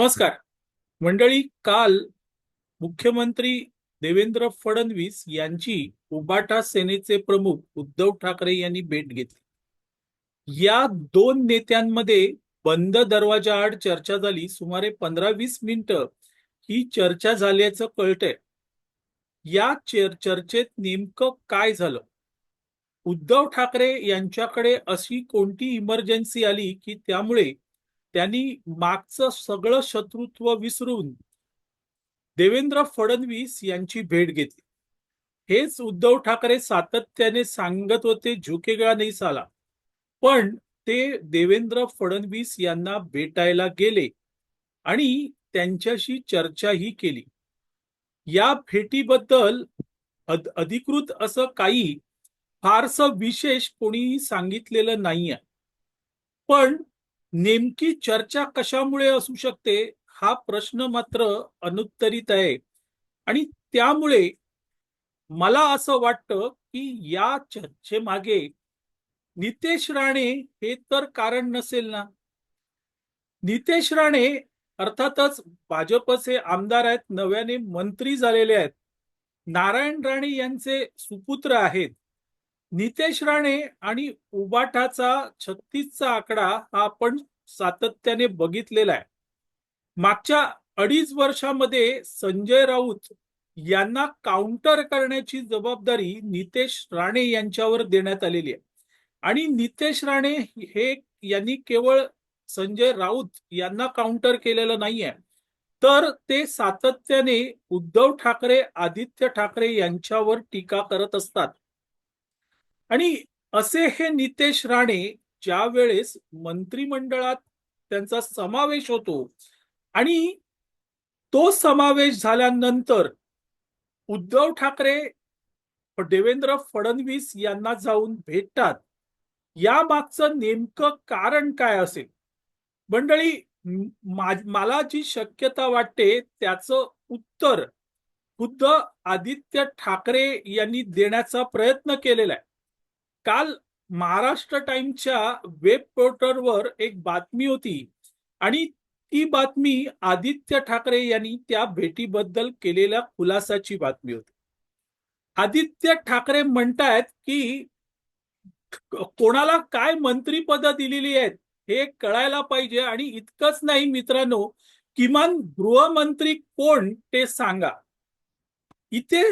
नमस्कार. मंडळी काल मुख्यमंत्री देवेंद्र फडणवीस यांची उबाटा सेनेचे प्रमुख उद्धव ठाकरे यांनी भेट घेतली. या दोन नेत्यांमध्ये बंद दरवाजा आड चर्चा झाली. सुमारे पंधरा वीस मिनिटं ही चर्चा झाल्याचं कळतंय. या चर- चर्चेत नेमकं काय झालं? उद्धव ठाकरे यांच्याकडे अशी कोणती इमर्जन्सी आली की त्यामुळे त्यांनी मागचं सगळं शत्रुत्व विसरून देवेंद्र फडणवीस यांची भेट घेतली. हेच उद्धव ठाकरे सातत्याने सांगत होते झुकेगळा नाही साला पण ते देवेंद्र फडणवीस यांना भेटायला गेले आणि त्यांच्याशी चर्चाही केली. या भेटीबद्दल अध- अधिकृत असं काही फारसं विशेष कोणीही सांगितलेलं नाहीये. पण नेमकी चर्चा कशामुळे असू शकते हा प्रश्न मात्र अनुत्तरित आहे. आणि त्यामुळे मला असं वाटतं की या चर्चेमागे नितेश राणे हे तर कारण नसेल ना? नितेश राणे अर्थातच भाजपचे आमदार आहेत नव्याने मंत्री झालेले आहेत. नारायण राणे यांचे सुपुत्र आहेत. नितेश राणे आणि उबाटाचा छत्तीसचा आकडा हा आपण सातत्याने बघितलेला आहे. मागच्या अडीच वर्षामध्ये संजय राऊत यांना काउंटर करण्याची जबाबदारी नितेश राणे यांच्यावर देण्यात आलेली आहे. आणि नितेश राणे हे यांनी केवळ संजय राऊत यांना काउंटर केलेलं नाहीये. तर ते सातत्याने उद्धव ठाकरे आदित्य ठाकरे यांच्यावर टीका करत असतात. आणि असे हे नितेश राणे ज्या वेळेस मंत्रिमंडळात त्यांचा समावेश होतो आणि तो समावेश झाल्यानंतर उद्धव ठाकरे देवेंद्र फडणवीस यांना जाऊन भेटतात. या मागचं नेमकं कारण काय असेल? मंडळी मला जी शक्यता वाटते त्याचं उत्तर खुद्द आदित्य ठाकरे यांनी देण्याचा प्रयत्न केलेला आहे. काल महाराष्ट्र टाइमच्या वेब पोर्टलवर एक बातमी होती आणि ती बातमी आदित्य ठाकरे यांनी त्या भेटीबद्दल केलेल्या खुलासाची बातमी होती. आदित्य ठाकरे म्हणतायत की कोणाला काय मंत्रीपद दिलेली आहेत हे कळायला पाहिजे आणि इतकंच नाही मित्रांनो किमान गृहमंत्री कोण ते सांगा. इथे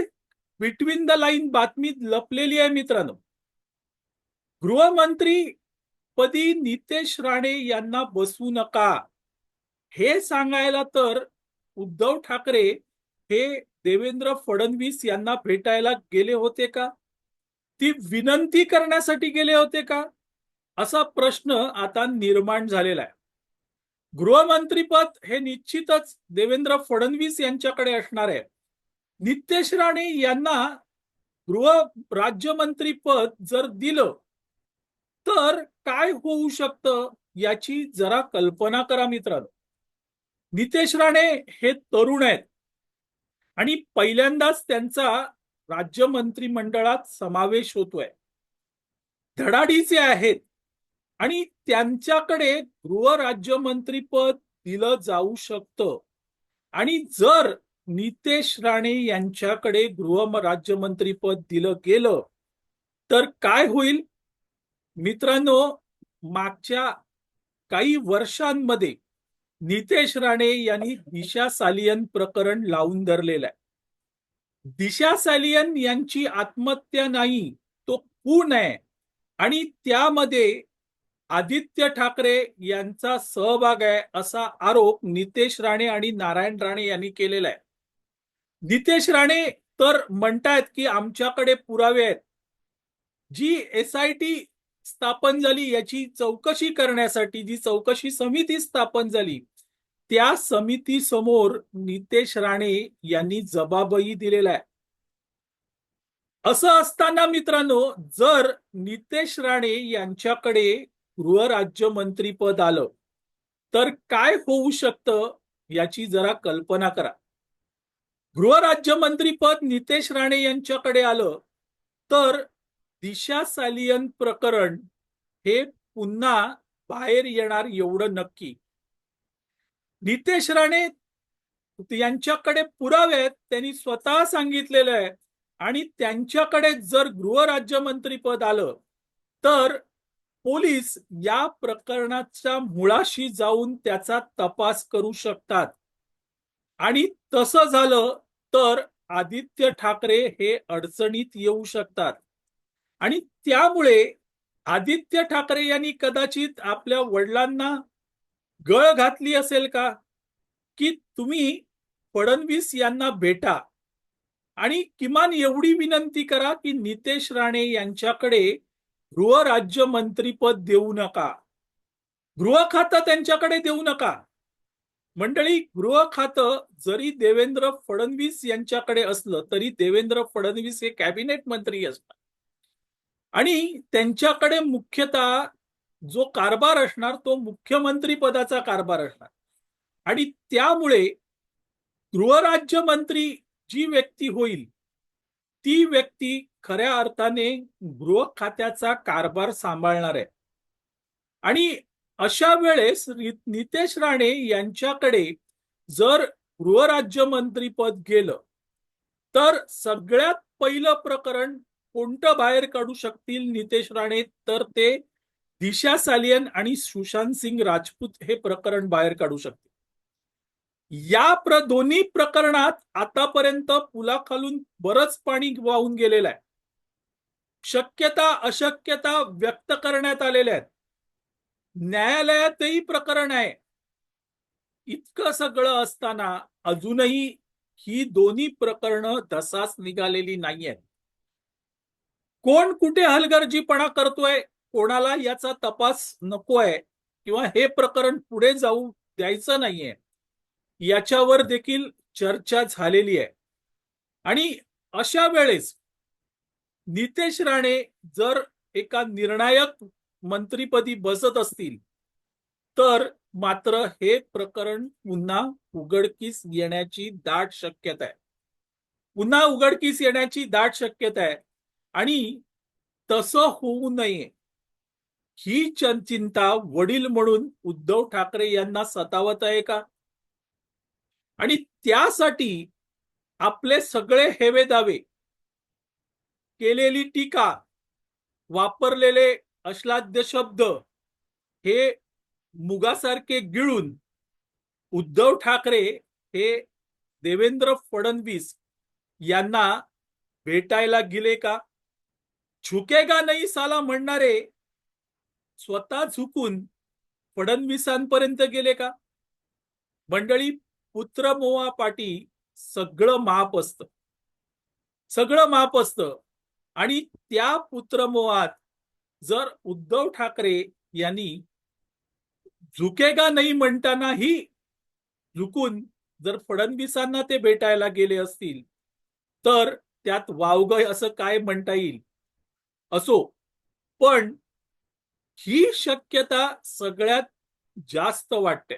बिटवीन द लाईन बातमी लपलेली आहे मित्रांनो. गृहमंत्री पदी नितेश राणे यांना बसवू नका. हे सांगायला तर उद्धव ठाकरे हे देवेंद्र फडणवीस यांना भेटायला गेले होते का? ती विनंती करण्यासाठी गेले होते का? असा प्रश्न आता निर्माण झालेला आहे. गृहमंत्रीपद हे निश्चितच देवेंद्र फडणवीस यांच्याकडे असणार आहे. नितेश राणे यांना गृह राज्यमंत्रीपद जर दिलं तर काय होऊ शकतं याची जरा कल्पना करा मित्रांनो. नितेश राणे हे तरुण आहेत. आणि पहिल्यांदाच त्यांचा राज्य मंत्रिमंडळात समावेश होतोय. धडाडीचे आहेत. आणि त्यांच्याकडे गृह राज्यमंत्रीपद दिलं जाऊ शकतं. आणि जर नितेश राणे यांच्याकडे गृह राज्यमंत्रीपद दिलं गेलं तर काय होईल? मित्रांनो मागच्या काही वर्षांमध्ये नितेश राणे यांनी दिशा सालियन प्रकरण लावून धरलेलं आहे. दिशा सालियन यांची आत्महत्या नाही तो खून आहे. आणि त्यामध्ये आदित्य ठाकरे यांचा सहभाग आहे असा आरोप नितेश राणे आणि नारायण राणे यांनी केलेला आहे. नितेश राणे तर म्हणतायत की आमच्याकडे पुरावे आहेत. जी एस आय टी स्थापन झाली याची चौकशी करण्यासाठी जी चौकशी समिती स्थापन झाली त्या समिती समोर नितेश राणे यांनी जबाबही दिलेला आहे. असं असताना मित्रांनो जर नितेश राणे यांच्याकडे गृह राज्यमंत्रीपद आलं तर काय होऊ शकतं याची जरा कल्पना करा. गृह राज्यमंत्रीपद नितेश राणे यांच्याकडे आलं तर दिशा सालियन प्रकरण हे पुन्हा बाहेर येणार एवढं नक्की. नितेश राणे यांच्याकडे पुरावे आहेत त्यांनी स्वतः सांगितलेलं आहे. आणि त्यांच्याकडे जर गृहराज्यमंत्री पद आलं तर पोलीस या प्रकरणाच्या मुळाशी जाऊन त्याचा तपास करू शकतात. आणि तसं झालं तर आदित्य ठाकरे हे अडचणीत येऊ शकतात. आणि त्यामुळे आदित्य ठाकरे यांनी कदाचित आपल्या वडिलांना गळ घातली असेल का? की तुम्ही फडणवीस यांना भेटा आणि किमान एवढी विनंती करा की नितेश राणे यांच्याकडे गृहराज्य मंत्रीपद देऊ नका. गृह खातं त्यांच्याकडे देऊ नका. मंडळी गृह खातं जरी देवेंद्र फडणवीस यांच्याकडे असलं तरी देवेंद्र फडणवीस हे कॅबिनेट मंत्री असतात. आणि त्यांच्याकडे मुख्यतः जो कारभार असणार तो मुख्यमंत्री पदाचा कारभार असणार. आणि त्यामुळे गृहराज्यमंत्री जी व्यक्ती होईल ती व्यक्ती खऱ्या अर्थाने गृह खात्याचा कारभार सांभाळणार आहे. आणि अशा वेळेस नितेश राणे यांच्याकडे जर गृहराज्यमंत्री पद गेलं तर सगळ्यात पहिलं प्रकरण कोणतं बाहेर काढू शकतील नितेश राणे? तर ते दिशा सालियन आणि सुशांत सिंग राजपूत हे प्रकरण बाहेर काढू शकतील. या प्र दोन्ही प्रकरणात आतापर्यंत पुलाखालून बरंच पाणी वाहून गेलेलं आहे. शक्यता अशक्यता व्यक्त करण्यात आलेल्या आहेत. न्यायालयातही प्रकरण आहे. इतकं सगळं असताना अजूनही ही दोन्ही प्रकरणं तसाच निघालेली नाहीयेत. कोण कुठे हलगर्जीपणा करतोय कोणाला याचा तपास नकोय किंवा हे प्रकरण पुढे जाऊ द्यायचं नाहीये याच्यावर देखील चर्चा झालेली आहे. आणि अशा वेळेस नितेश राणे जर एका निर्णायक मंत्रीपदी बसत असतील तर मात्र हे प्रकरण पुन्हा उघडकीस येण्याची दाट शक्यता आहे. पुन्हा उघडकीस येण्याची दाट शक्यता आहे. आणि तसं होऊ नये. ही चिंता वडील म्हणून उद्धव ठाकरे यांना सतावत आहे का? आणि त्यासाठी आपले सगळे हेवे दावे केलेली टीका वापरलेले अश्लाद्य शब्द हे मुगासारखे गिळून उद्धव ठाकरे हे देवेंद्र फडणवीस यांना भेटायला गेले का? झुकेगा नाही साला म्हणणारे स्वतः झुकून फडणवीसांपर्यंत गेले का? मंडळी पुत्र मोवा पाटी सगळं माप असतं. सगळं माप असतं. आणि त्या पुत्रमोहात जर उद्धव ठाकरे यांनी झुकेगा नाही म्हणतानाही झुकून जर फडणवीसांना ते भेटायला गेले असतील तर त्यात वावगय असं काय म्हणता येईल? असो. पण ही शक्यता सगळ्यात जास्त वाटते.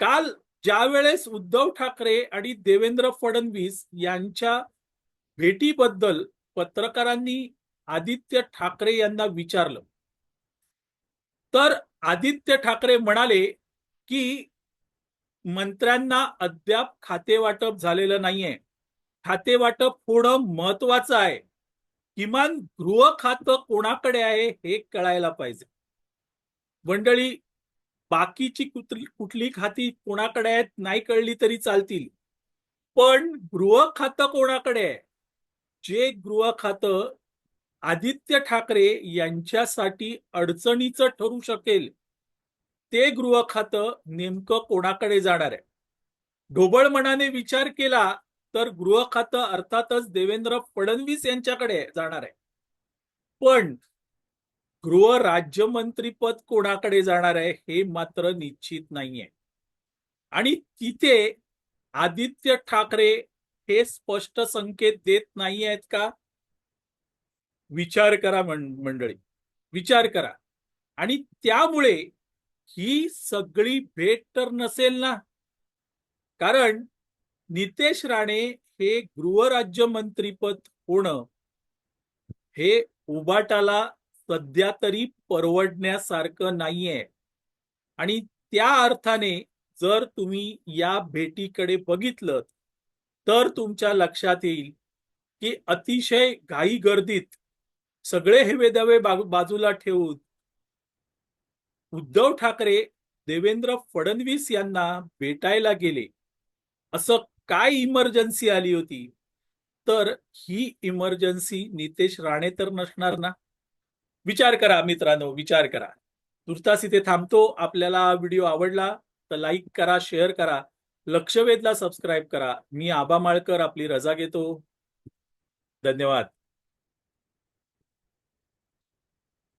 काल ज्या वेळेस उद्धव ठाकरे आणि देवेंद्र फडणवीस यांच्या भेटीबद्दल पत्रकारांनी आदित्य ठाकरे यांना विचारलं तर आदित्य ठाकरे म्हणाले की मंत्र्यांना अद्याप खाते वाटप झालेलं नाहीये. खाते वाटप होणं महत्वाचं आहे. किमान गृह खातं कोणाकडे आहे हे कळायला पाहिजे. मंडळी बाकीची कुठली खाती कोणाकडे आहेत नाही कळली तरी चालतील. पण गृह खातं कोणाकडे आहे? जे गृह खातं आदित्य ठाकरे यांच्यासाठी अडचणीचं ठरू शकेल ते गृह खातं नेमकं कोणाकडे जाणार आहे? ढोबळ मनाने विचार केला तर गृह खातं अर्थातच देवेंद्र फडणवीस यांच्याकडे जाणार आहे. पण गृह राज्यमंत्रीपद कोणाकडे जाणार आहे हे मात्र निश्चित नाहीये. आणि तिथे आदित्य ठाकरे हे स्पष्ट संकेत देत नाही आहेत का? विचार करा मंडळी विचार करा. आणि त्यामुळे ही सगळी भेट तर नसेल ना? कारण नितेश राणे हे गृहराज्यमंत्रीपद होणं हे उबाटाला सध्या तरी परवडण्यासारखं नाहीये. आणि त्या अर्थाने जर तुम्ही या भेटीकडे बघितलं तर तुमच्या लक्षात येईल की अतिशय घाई गर्दीत सगळे हेवे दावे बाजूला ठेवून उद्धव ठाकरे देवेंद्र फडणवीस यांना भेटायला गेले. असं काय इमर्जन्सी आली होती? तर ही इमर्जन्सी नितेश राणे तर नसणार ना? विचार करा मित्रांनो विचार करा. तुर्तास इथे थांबतो. आपल्याला हा व्हिडिओ आवडला तर लाईक करा शेअर करा. लक्षवेधला सबस्क्राईब करा. मी आबा माळकर आपली रजा घेतो. धन्यवाद.